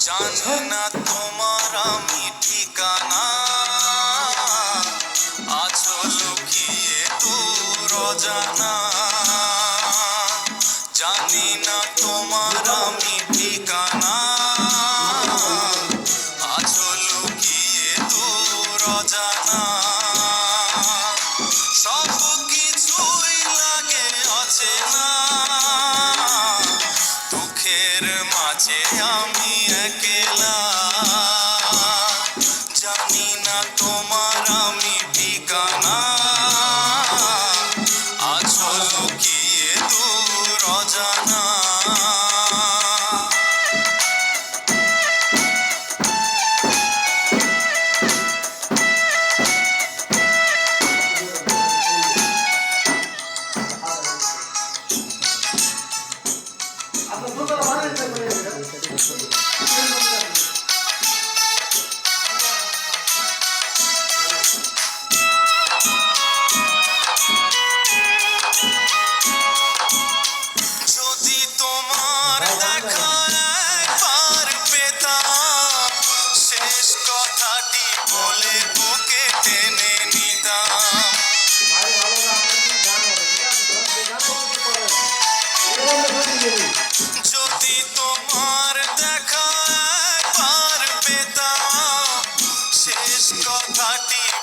জানা তোমার আমি ঠিকানা। আছো লুকিয়ে দূর জানা জানি না তোমার আমি ঠিকানা। 点亮你。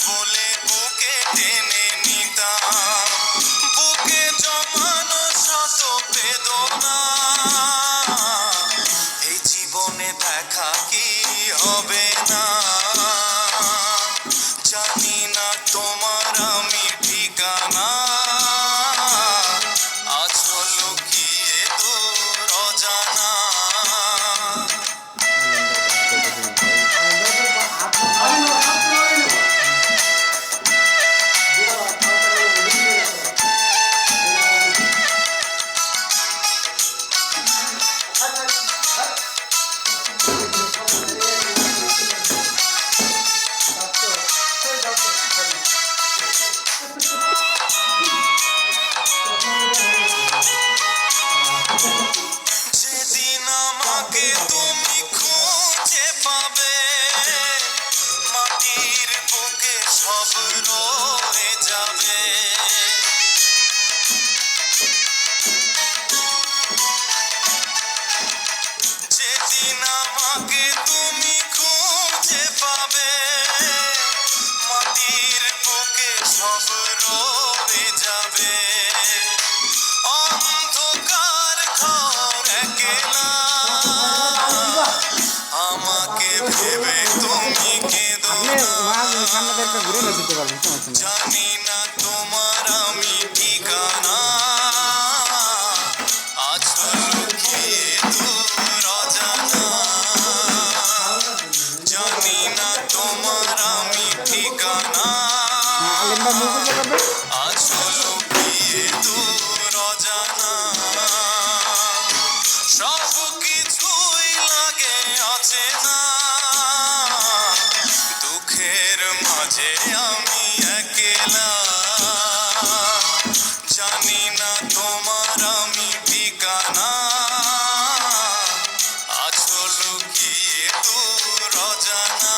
only আমাকে ভেবে তুমি কেঁদো জানি না তোমার আমি ঠিকানা। আছো লুকিয়ে তোর অজানা। জানি না তোমার আমি ঠিকানা। আছো লুকিয়ে তোর জানা।